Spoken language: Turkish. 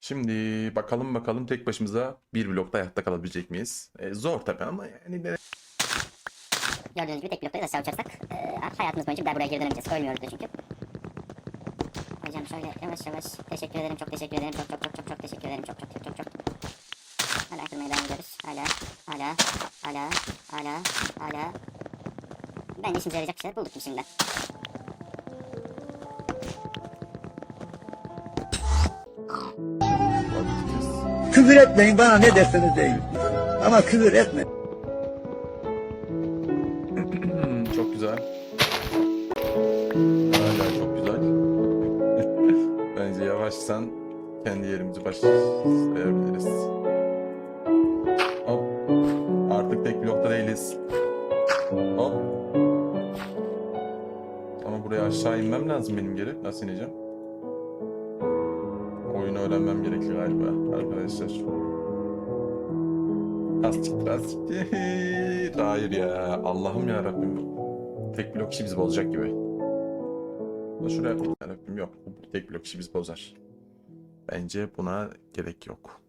Şimdi bakalım bakalım tek başımıza bir blokta hayatta kalabilecek miyiz? E, zor tabii ama yani de... Gördüğünüz gibi tek bloktayız aşağı uçarsak e, hayatımız boyunca bir daha buraya geri dönemeyeceğiz. Ölmüyoruz da çünkü. Hocam şöyle yavaş yavaş teşekkür ederim çok teşekkür ederim çok çok çok çok çok teşekkür ederim çok çok çok çok çok. Hala kırmaya devam ediyoruz. Hala hala hala hala hala. Bence işimize yarayacak şeyler bulduk şimdiden. Küfür etmeyin bana ne derseniz deyin. Ama küfür etme. Hmm, çok güzel. Hala çok güzel. Bence yavaşsan kendi yerimizi başlayabiliriz. Hop. Artık tek blokta değiliz. Hop. Ama buraya aşağı inmem lazım benim geri. Nasıl ineceğim? Oyunu öğrenmem gerekiyor galiba arkadaşlar. Lastik lastik. Hayır ya. Allah'ım ya Rabbim. Tek blok işi bizi bozacak gibi. Da şuraya ya Rabbim yok. Tek blok işi bizi bozar. Bence buna gerek yok.